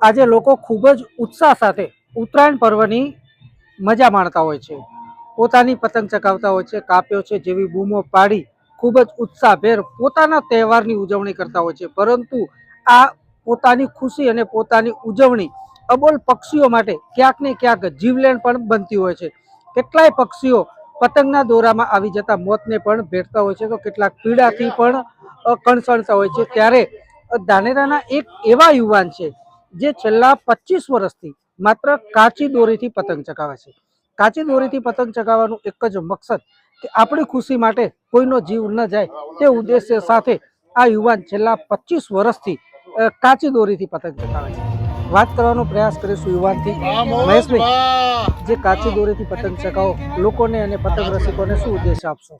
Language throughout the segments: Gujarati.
આજે લોકો ખૂબ જ ઉત્સાહ સાથે ઉત્તરાયણ પર્વની મજા માણતા હોય છે. પોતાની પતંગ ચગાવતા હોય છે, કાપ્યો છે, જેવી બૂમો પાડી ખૂબ જ ઉત્સાહભેર પોતાના તહેવારની ઉજવણી કરતા હોય છે. પરંતુ આ પોતાની ખુશી અને પોતાની ઉજવણી અબોલ પક્ષીઓ માટે ક્યાંક ને ક્યાંક જીવલેણ પણ બનતી હોય છે. કેટલાય પક્ષીઓ પતંગના દોરામાં આવી જતા મોતને પણ ભેટતા હોય છે. તો કેટલાક પીડાથી પણ કણસણતા હોય છે. ત્યારે ધાનેરાના એક એવા યુવાન છે જે છેલ્લા પચીસ વર્ષથી માત્ર કાચી દોરીથી પતંગ ચગાવે છે. કાચી દોરીથી પતંગ ચગાવવાનું એક જ મકસદ કે આપણી ખુશી માટે કોઈનો જીવ ન જાય તે ઉદ્દેશ્ય સાથે આ યુવાન છેલ્લા પચીસ વર્ષથી કાચી દોરીથી પતંગ ચગાવે છે. વાત કરવાનો પ્રયાસ કરીશું યુવાનથી. મહેશભાઈ, જે કાચી દોરીથી પતંગ ચગાવો, લોકોને અને પતંગ રસિકોને શું ઉદ્દેશ આપશો?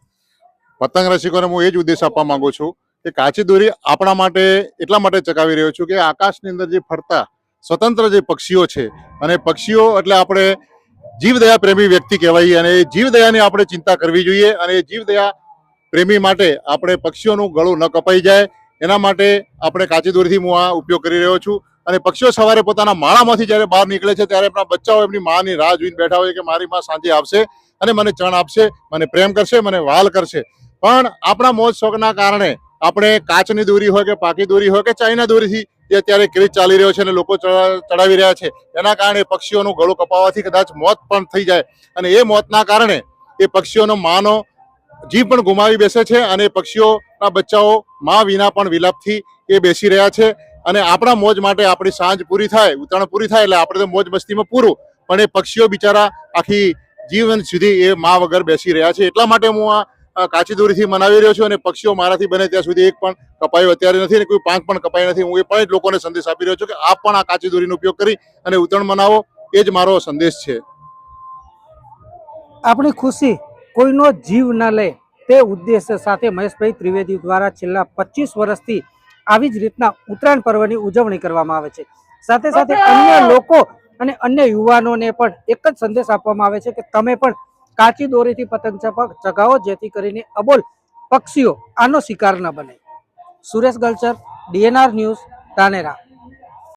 પતંગ રસિકોને હું એ જ ઉદ્દેશ આપવા માંગુ છું કે કાચી દોરી આપણા માટે એટલા માટે ચકાવી રહ્યો છું કે આકાશની અંદર જે ફરતા સ્વતંત્ર જે પક્ષીઓ છે અને પક્ષીઓ એટલે આપણે જીવદયા પ્રેમી વ્યક્તિ કહેવાય અને એ જીવદયાની આપણે ચિંતા કરવી જોઈએ અને એ જીવદયા પ્રેમી માટે આપણે પક્ષીઓનું ગળું ન કપાઈ જાય. એના માટે આપણે કાચી દોરીથી હું આ ઉપયોગ કરી રહ્યો છું અને પક્ષીઓ સવારે પોતાના માળામાંથી જ્યારે બહાર નીકળે છે ત્યારે એમના બચ્ચાઓ એમની માની રાહ જોઈને બેઠા હોય કે મારી માં સાંજે આવશે અને મને ચણ આપશે, મને પ્રેમ કરશે, મને વાલ કરશે. પણ આપણા મોજ શોખના કારણે આપણે કાચની દોરી હોય કે પાકી દોરી હોય કે ચાઇના દોરીથી એ અત્યારે ક્રેઝ ચાલી રહ્યો છે અને લોકો ચડા- ચડાવી રહ્યા છે. એના કારણે પક્ષીઓનું ગળું કપાવવાથી કદાચ મોત પણ થઈ જાય. અને એ મોતના કારણે એ પક્ષીઓનો માનો જીવ પણ ગુમાવી બેસે છે અને પક્ષીઓના બચ્ચાઓ મા વિના પણ વિલાપથી એ બેસી રહ્યા છે. અને આપણા મોજ માટે આપણી સાંજ પૂરી થાય, ઉત્તરાયણ પૂરી થાય એટલે આપણે તો મોજ મસ્તીમાં પૂરું. પણ એ પક્ષીઓ બિચારા આખી જીવન સુધી એ મા વગર બેસી રહ્યા છે. એટલા માટે હું આ કાચી દોરીથી મનાવી રહ્યો છું અને પક્ષીઓ મારાથી બને ત્યાં સુધી એક પણ કપાયું અત્યારે નથી અને કોઈ પાંખ પણ કપાઈ નથી. હું એ પણ જ લોકોને સંદેશ આપી રહ્યો છું કે આપ પણ આ કાચી દોરીનો ઉપયોગ કરી અને ઉત્તરાયણ મનાવો. એ જ મારો સંદેશ છે. આપણી ખુશી કોઈનો જીવ ન લે તે ઉદ્દેશ્ય સાથે મહેશભાઈ ત્રિવેદી દ્વારા છેલ્લા પચીસ વર્ષથી આવી જ રીતના ઉત્તરાયણ પર્વની ઉજવણી કરવામાં આવે છે. સાથે સાથે અન્ય લોકો અને અન્ય યુવાનોને પણ એક જ સંદેશ આપવામાં આવે છે કે તમે પણ કાચી દોરીથી પતંગ ચગાવો, જેથી કરીને અબોલ પક્ષીઓ આનો શિકાર ન બને. Suresh Galchar, DNR news, Dhanera.